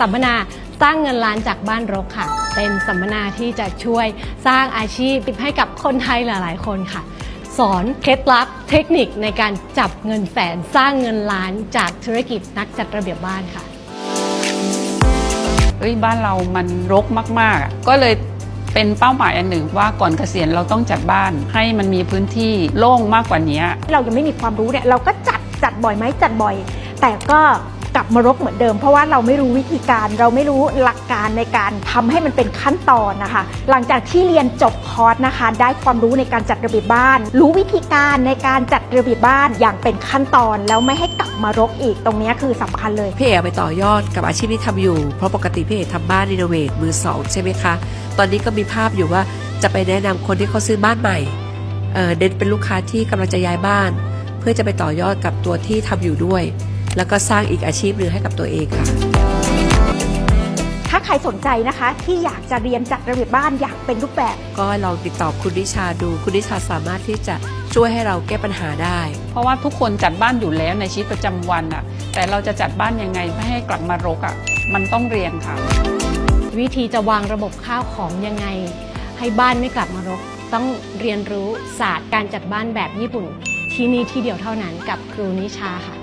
สัมมนาสร้างเงินล้านจากบ้านรกค่ะ เป็นสัมมนาที่จะช่วยสร้างอาชีพให้กับคนไทยหลาย ๆ คนค่ะ สอนเคล็ดลับเทคนิคในการจับเงินแสนสร้างเงินล้านจากธุรกิจนักจัดระเบียบบ้านค่ะเอ้ยบ้านเรามันรกมากๆอะก็เลยเป็นเป้าหมายอันหนึ่งว่าก่อนเกษียณเราต้องจัดบ้านให้มันมีพื้นที่โล่งมากกว่านี้ เรายังไม่มีความรู้เนี่ยเราก็จัดจัดบ่อยไหมจัดบ่อย แต่ก็ กลับมารกเหมือนเดิม เพราะว่าเราไม่รู้วิธีการ เราไม่รู้หลักการในการทำให้มันเป็นขั้นตอนนะคะ หลังจากที่เรียนจบคอร์สนะคะ ได้ความรู้ในการจัดระเบียบบ้าน รู้วิธีการในการจัดระเบียบบ้านอย่างเป็นขั้นตอนแล้วไม่ให้กลับมารกอีกตรงนี้คือสำคัญเลยพี่เอ๋ไปต่อยอดกับอาชีพที่ทำอยู่ เพราะปกติพี่เอ๋ทำบ้านรีโนเวทมือสองใช่ไหมคะ ตอนนี้ก็มีภาพอยู่ว่าจะไปแนะนำคนที่เขาซื้อบ้านใหม่เออเด่นเป็นลูกค้าที่กำลังจะย้ายบ้าน เพื่อจะไปต่อยอดกับตัวที่ทำอยู่ด้วย แล้วก็สร้างอีกอาชีพหนึ่งให้กับตัวเองค่ะ ถ้าใครสนใจนะคะ ที่อยากจะเรียนจัดระเบียบบ้านอย่างเป็นรูปแบบ ก็ลองติดต่อคุณนิชาดู คุณนิชาสามารถที่จะช่วยให้เราแก้ปัญหาได้ เพราะว่าทุกคนจัดบ้านอยู่แล้วในชีวิตประจำวันอะแต่เราจะจัดบ้านยังไงไม่ให้กลับมารกอะมันต้องเรียนค่ะ วิธีจะวางระบบข้าวของยังไง ให้บ้านไม่กลับมารก ต้องเรียนรู้ศาสตร์การจัดบ้านแบบญี่ปุ่น ที่นี่ที่เดียวเท่านั้นกับครูนิชาค่ะ